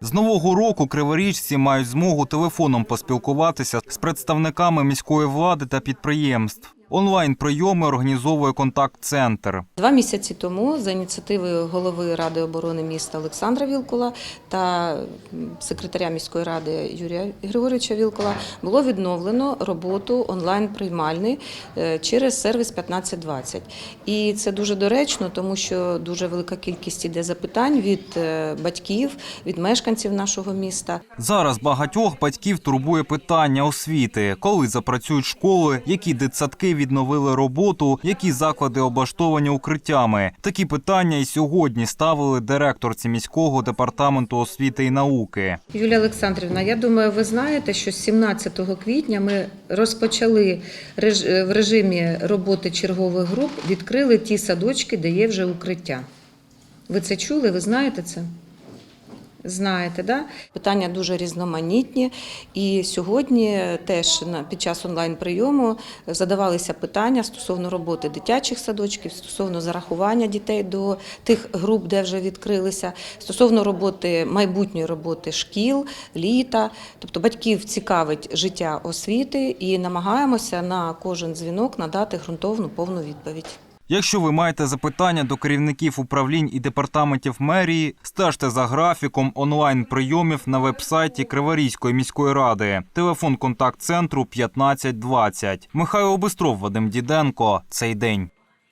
З нового року криворіжці мають змогу телефоном поспілкуватися з представниками міської влади та підприємств. Онлайн прийоми організовує контакт-центр. Два місяці тому за ініціативою голови Ради оборони міста Олександра Вілкула та секретаря міської ради Юрія Григоровича Вілкула було відновлено роботу онлайн приймальний е, через сервіс 1520. І це дуже доречно, тому що дуже велика кількість іде запитань від е, батьків, від мешканців нашого міста. Зараз багатьох батьків турбує питання освіти, коли запрацюють школи, які дитсадки відновили роботу, які заклади облаштовані укриттями. Такі питання і сьогодні ставили директорці міського департаменту освіти і науки. Юлія Олександрівна, я думаю, ви знаєте, що з 17 квітня ми розпочали реж- в режимі роботи чергових груп, відкрили ті садочки, де є вже укриття. Ви це чули? Ви знаєте це? Знаєте, да? Питання дуже різноманітні. І сьогодні теж під час онлайн-прийому задавалися питання стосовно роботи дитячих садочків, стосовно зарахування дітей до тих груп, де вже відкрилися, стосовно роботи майбутньої роботи шкіл, літа. Тобто батьків цікавить життя освіти і намагаємося на кожен дзвінок надати ґрунтовну повну відповідь. Якщо ви маєте запитання до керівників управлінь і департаментів мерії, стежте за графіком онлайн прийомів на вебсайті Криворізької міської ради. Телефон контакт-центру 1520. Михайло Бистров, Вадим Діденко. Цей день.